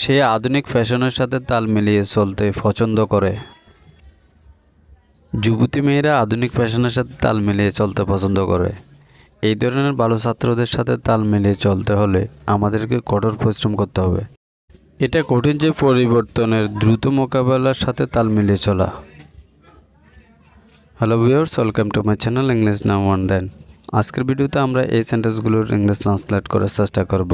সে আধুনিক ফ্যাশনের সাথে তাল মিলিয়ে চলতে পছন্দ করে। যুবতী মেয়েরা আধুনিক ফ্যাশনের সাথে তাল মিলিয়ে চলতে পছন্দ করে। এই ধরনের ভালো ছাত্রদের সাথে তাল মিলিয়ে চলতে হলে আমাদেরকে কঠোর পরিশ্রম করতে হবে। এটা কঠিন যে পরিবর্তনের দ্রুত মোকাবেলার সাথে তাল মিলিয়ে চলা। Hello viewers welcome to my channel English নাম ওয়ান দেন আজকের ভিডিওতে আমরা এই সেন্টেন্সগুলোর ইংলিশ ট্রান্সলেট করার চেষ্টা করব।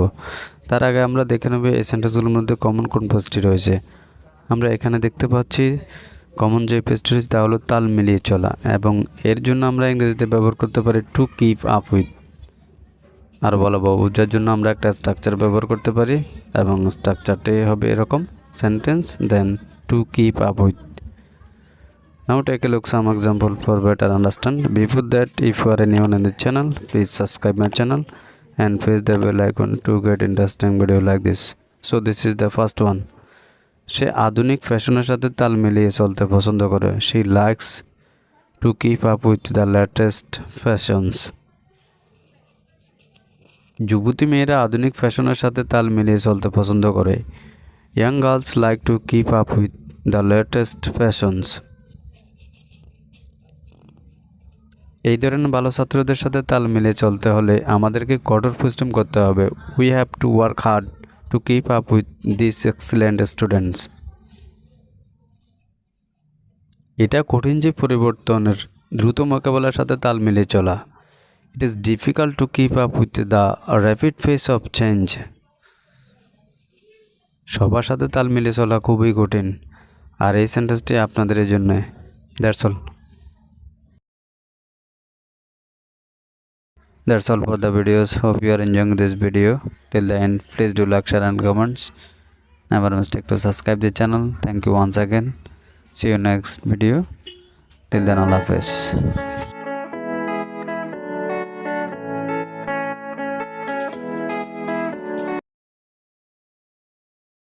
তার আগে আমরা দেখে নেব এই সেন্টেন্সগুলোর মধ্যে কমন কোন পেজটি রয়েছে। আমরা এখানে দেখতে পাচ্ছি কমন যে পেজটি রয়েছে তা হলো তাল মিলিয়ে চলা এবং এর জন্য আমরা ইংরেজিতে ব্যবহার করতে পারি টু কিপ আপ উইথ আর বলা বোঝার জন্য আমরা একটা স্ট্রাকচার ব্যবহার করতে পারি এবং স্ট্রাকচারটি হবে এরকম sentence then to keep up with Now take a look some example for better understand. Before that, if you are anyone in the channel, please subscribe my channel and press the bell icon to get interesting video like this. So this is the first one. সে আধুনিক ফ্যাশনের সাথে তাল মিলিয়ে চলতে পছন্দ করে she likes to keep up with the latest fashions যুবতী মেয়েরা আধুনিক ফ্যাশনের সাথে তাল মিলিয়ে চলতে পছন্দ করে young girls like to keep up with the latest fashions এই ধরনের ভালো ছাত্রদের সাথে তাল মিলিয়ে চলতে হলে আমাদেরকে কঠোর পরিশ্রম করতে হবে। We have to work hard to keep up with this excellent students এটা কঠিন যে পরিবর্তনের দ্রুত মোকাবেলার সাথে তাল মিলিয়ে চলা। It is difficult to keep up with the rapid pace of change সবার সাথে তাল মিলিয়ে চলা খুবই কঠিন। আর এই সেন্টেন্সটি আপনাদের জন্য। That's all that's all for the videos. Hope you are enjoying this video. Till the end please do like share and comments. Never mistake to subscribe the channel. Thank you once again. See you next video. Till then all allah hafiz